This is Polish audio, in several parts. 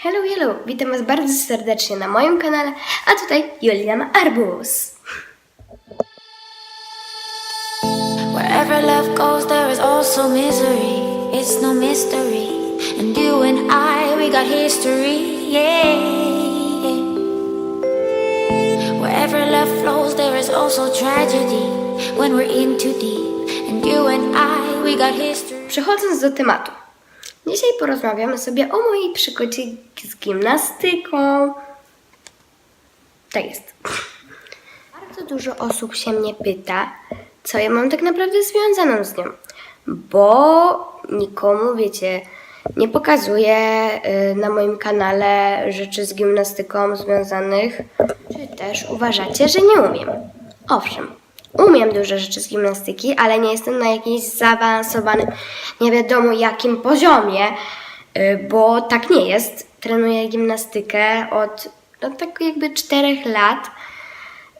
Hello, hello! Witam Was bardzo serdecznie na moim kanale, a tutaj Juliana Arbus. Wherever love goes, there is also misery. It's no mystery. And you and I, we got history. Yeah. Wherever love flows, there is also tragedy. When we're in too deep. And you and I, we got history. Przechodząc do tematu. Dzisiaj porozmawiamy sobie o mojej przygodzie z gimnastyką. Tak jest. Bardzo dużo osób się mnie pyta, co ja mam tak naprawdę związaną z nią. Bo nikomu, wiecie, nie pokazuję y, na moim kanale rzeczy z gimnastyką związanych. Czy też uważacie, że nie umiem? Owszem, umiem dużo rzeczy z gimnastyki, ale nie jestem na jakimś zaawansowanym, nie wiadomo jakim poziomie, y, bo tak nie jest. Trenuję gimnastykę od no, tak jakby 4 lat.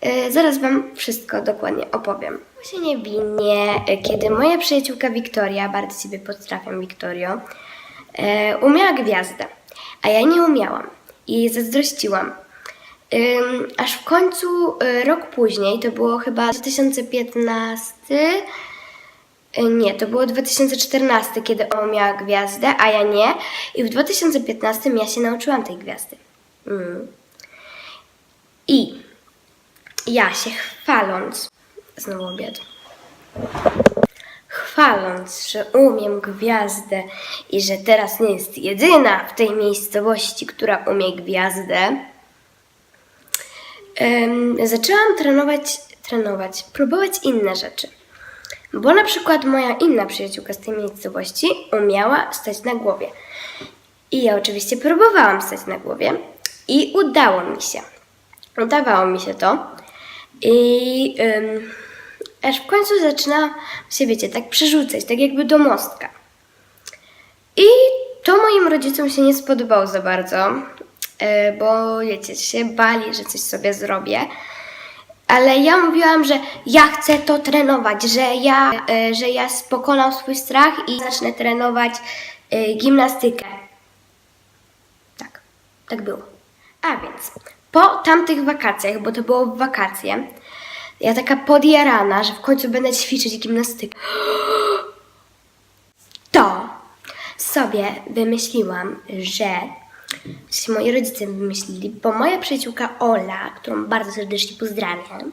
Y, Zaraz Wam wszystko dokładnie opowiem. Właśnie niewinnie, y, kiedy moja przyjaciółka Wiktoria, bardzo Ciebie pozdrawiam Wiktorio, umiała gwiazdę, a ja nie umiałam i zazdrościłam. Aż w końcu y, rok później, to było chyba 2015, y, nie, to było 2014, kiedy ona miała gwiazdę, a ja nie. I w 2015 ja się nauczyłam tej gwiazdy. Mm. I ja się chwaląc, znowu obiad, chwaląc, że umiem gwiazdę i że teraz nie jest jedyna w tej miejscowości, która umie gwiazdę, zaczęłam trenować, trenować, próbować inne rzeczy. Bo na przykład moja inna przyjaciółka z tej miejscowości umiała stać na głowie. I ja oczywiście próbowałam stać na głowie i udało mi się. Udawało mi się to. I aż w końcu zaczyna się, wiecie, tak przerzucać, tak jakby do mostka. I to moim rodzicom się nie spodobało za bardzo, bo wiecie, się bali, że coś sobie zrobię. Ale ja mówiłam, że ja chcę to trenować, że ja, e, że ja pokonam swój strach i zacznę trenować e, gimnastykę. Tak, tak było. A więc po tamtych wakacjach, bo to było w wakacje, ja taka podjarana, że w końcu będę ćwiczyć gimnastykę. To sobie wymyśliłam, że sensie moi rodzice wymyślili, bo moja przyjaciółka Ola, którą bardzo serdecznie pozdrawiam,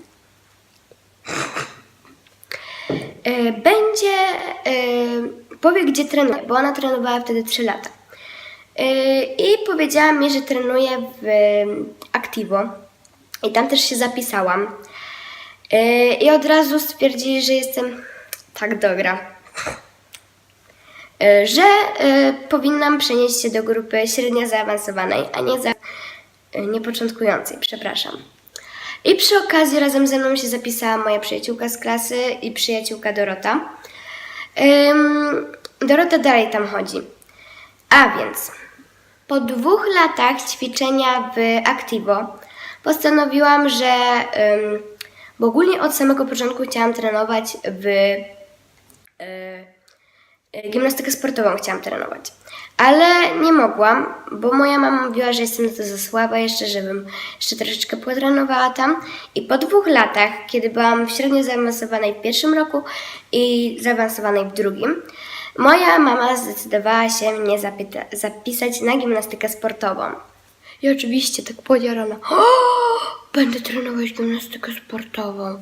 e, będzie, e, powie gdzie trenuje, bo ona trenowała wtedy 3 lata. E, I powiedziała mi, że trenuje w Activo i tam też się zapisałam. I od razu stwierdzili, że jestem tak dobra, że e, powinnam przenieść się do grupy średnio zaawansowanej, a nie za e, niepoczątkującej, przepraszam. I przy okazji razem ze mną się zapisała moja przyjaciółka z klasy i przyjaciółka Dorota. Dorota dalej tam chodzi. A więc po dwóch latach ćwiczenia w Activo postanowiłam, że bo ogólnie od samego początku chciałam trenować w e, e, gimnastykę sportową chciałam trenować. Ale nie mogłam, bo moja mama mówiła, że jestem na to za słaba jeszcze, żebym jeszcze troszeczkę potrenowała tam. I po dwóch latach, kiedy byłam w średnio zaawansowanej w pierwszym roku i zaawansowanej w drugim, moja mama zdecydowała się mnie zapisać na gimnastykę sportową. I oczywiście tak podziarana. O, będę trenować gimnastykę sportową.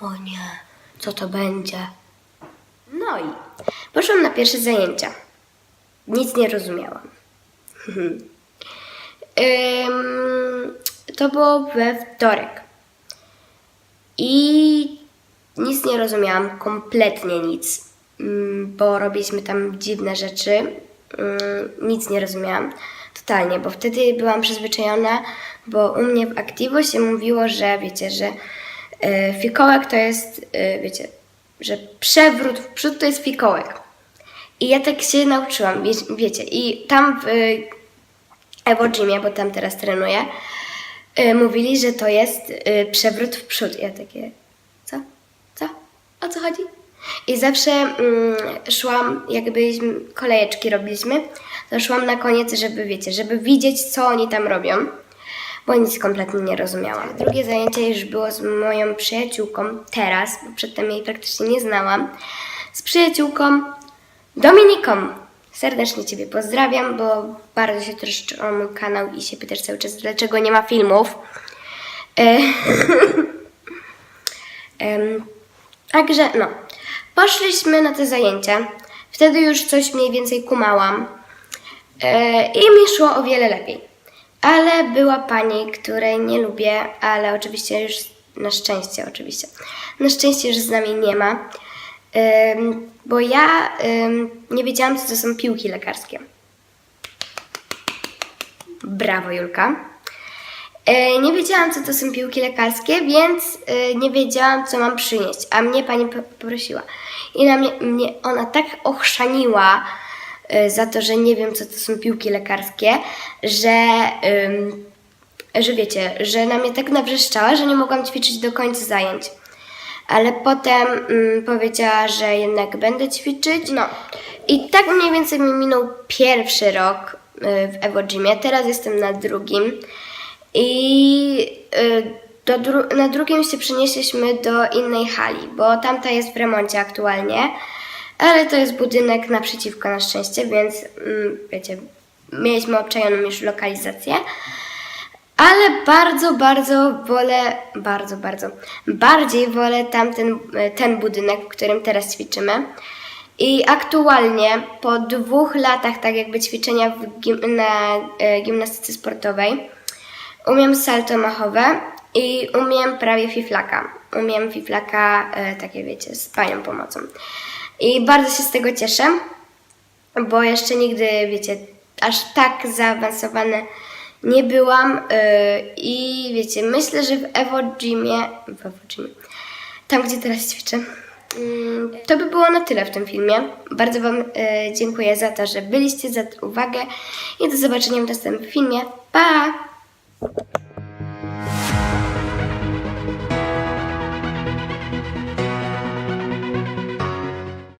O nie, co to będzie? No i poszłam na pierwsze zajęcia. Nic nie rozumiałam. To było we wtorek. I nic nie rozumiałam, kompletnie nic, Ym, bo robiliśmy tam dziwne rzeczy. Ym, Nic nie rozumiałam, totalnie, bo wtedy byłam przyzwyczajona, bo u mnie w Activo się mówiło, że wiecie, że e, fikołek to jest, e, wiecie, że przewrót w przód to jest fikołek. I ja tak się nauczyłam, wie, wiecie, i tam w Evo Gymie, bo tam teraz trenuję, e, mówili, że to jest e, przewrót w przód. I ja takie, co? Co? O co chodzi? I zawsze mm, szłam, jak byliśmy, kolejeczki robiliśmy, to szłam na koniec, żeby wiecie, żeby widzieć, co oni tam robią, bo nic kompletnie nie rozumiałam. Drugie zajęcie już było z moją przyjaciółką teraz, bo przedtem jej praktycznie nie znałam, z przyjaciółką Dominiką. Serdecznie Ciebie pozdrawiam, bo bardzo się troszczy o mój kanał i się pytasz cały czas, dlaczego nie ma filmów. E, Także no, poszliśmy na te zajęcia. Wtedy już coś mniej więcej kumałam e, i mi szło o wiele lepiej. Ale była pani, której nie lubię, ale oczywiście już na szczęście, oczywiście. Na szczęście już z nami nie ma, Em, bo ja em, nie wiedziałam, co to są piłki lekarskie. Brawo, Julka. E, Nie wiedziałam, co to są piłki lekarskie, więc e, nie wiedziałam, co mam przynieść, a mnie pani po- poprosiła. I na mnie, mnie ona tak ochrzaniła za to, że nie wiem, co to są piłki lekarskie, że, że wiecie, że na mnie tak nawrzeszczała, że nie mogłam ćwiczyć do końca zajęć. Ale potem powiedziała, że jednak będę ćwiczyć. No i tak mniej więcej mi minął pierwszy rok y, w Evo Gymie. Teraz jestem na drugim. I y, dru- na drugim się przenieśliśmy do innej hali, bo tamta jest w remoncie aktualnie, ale to jest budynek naprzeciwko na szczęście, więc mm, wiecie, mieliśmy obczajoną już lokalizację. Ale bardzo, bardzo wolę, bardzo, bardzo, bardziej wolę tamten ten budynek, w którym teraz ćwiczymy. I aktualnie po dwóch latach tak jakby ćwiczenia gim, na e, gimnastyce sportowej umiem salto machowe i umiem prawie fiflaka. Umiem fiflaka, e, takie wiecie, z panią pomocą. I bardzo się z tego cieszę, bo jeszcze nigdy, wiecie, aż tak zaawansowane nie byłam yy, i wiecie, myślę, że w Evo Gymie, w Evo Gymie, tam gdzie teraz ćwiczę, mm, to by było na tyle w tym filmie. Bardzo Wam yy, dziękuję za to, że byliście, za uwagę i do zobaczenia w następnym filmie. Pa!